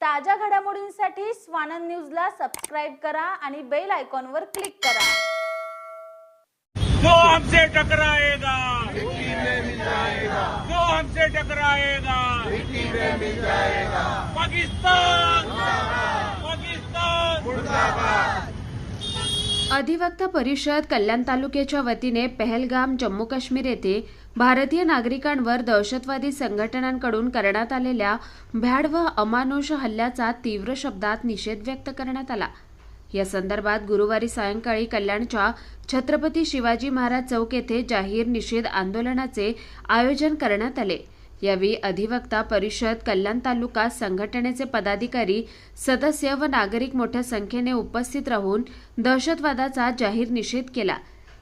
ताज्या घडामोडींसाठी स्वानंद न्यूजला सबस्क्राईब करा आणि बेल आयकॉनवर क्लिक करा. जो हमसे टकराएगा। जो हमसे टकराएगा। पाकिस्तान पाकिस्तान। अधिवक्ता परिषद कल्याण तालुक्याच्या वतीने पहलगाम जम्मू काश्मीर येथे भारतीय नागरिकांवर दहशतवादी संघटनांकडून करण्यात आलेल्या भ्याड व अमानुष हल्ल्याचा तीव्र शब्दात निषेध व्यक्त करण्यात आला. या संदर्भात गुरुवारी सायंकाळी कल्याणच्या छत्रपती शिवाजी महाराज चौक येथे जाहीर निषेध आंदोलनाचे आयोजन करण्यात आले. यावेळी अधिवक्ता परिषद कल्याण तालुका संघटनेचे पदाधिकारी सदस्य व नागरिक मोठ्या संख्येने उपस्थित राहून दहशतवादाचा जाहीर निषेध केला.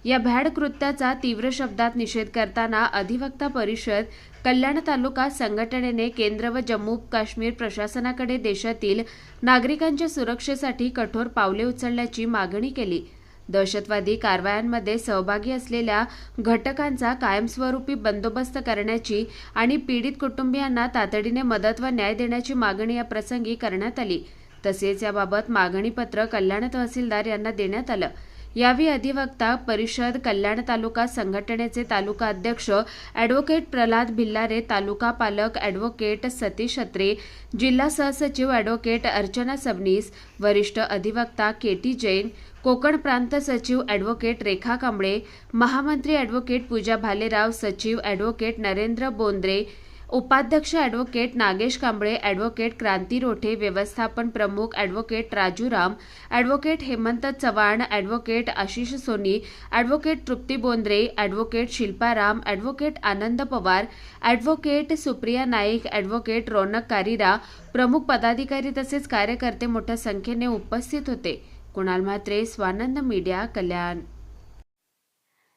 या भ्याड कृत्याचा तीव्र शब्दात निषेध करताना अधिवक्ता परिषद कल्याण तालुका संघटनेने केंद्र व जम्मू काश्मीर प्रशासनाकडे देशातील नागरिकांच्या सुरक्षेसाठी कठोर पावले उचलण्याची मागणी केली. दहशतवादी कारवायांमध्ये सहभागी असलेल्या घटकांचा कायमस्वरूपी बंदोबस्त करण्याची आणि पीडित कुटुंबियांना तातडीने मदत व न्याय देण्याची मागणी या प्रसंगी करण्यात आली. तसेच याबाबत मागणीपत्र कल्याण तहसीलदार यांना देण्यात आलं. यावेळी अधिवक्ता परिषद कल्याण तालुका संघटनेचे तालुका अध्यक्ष ॲडव्होकेट प्रल्हाद भिल्लारे तालुका पालक ॲडव्होकेट सतीश अत्रे जिल्हा सहसचिव ॲडव्होकेट अर्चना सबनीस वरिष्ठ अधिवक्ता के टी जैन कोकण प्रांत सचिव ॲडव्होकेट रेखा कांबळे महामंत्री ॲडव्होकेट पूजा भालेराव सचिव ॲडव्होकेट नरेंद्र बोंद्रे उपाध्यक्ष ॲडव्होकेट नागेश कांबळे ॲडव्होकेट क्रांती रोठे व्यवस्थापन प्रमुख advocate Rajuram advocate Hemant Chavan advocate Ashish Soni advocate Trupti Bondre advocate Shilparam advocate Anand Pawar advocate Supriya Naik advocate Raunak Karira प्रमुख पदाधिकारी तसेच कार्यकर्ते मोठ्या संख्येने उपस्थित होते. कुणाल म्हात्रे स्वानंद मीडिया कल्याण.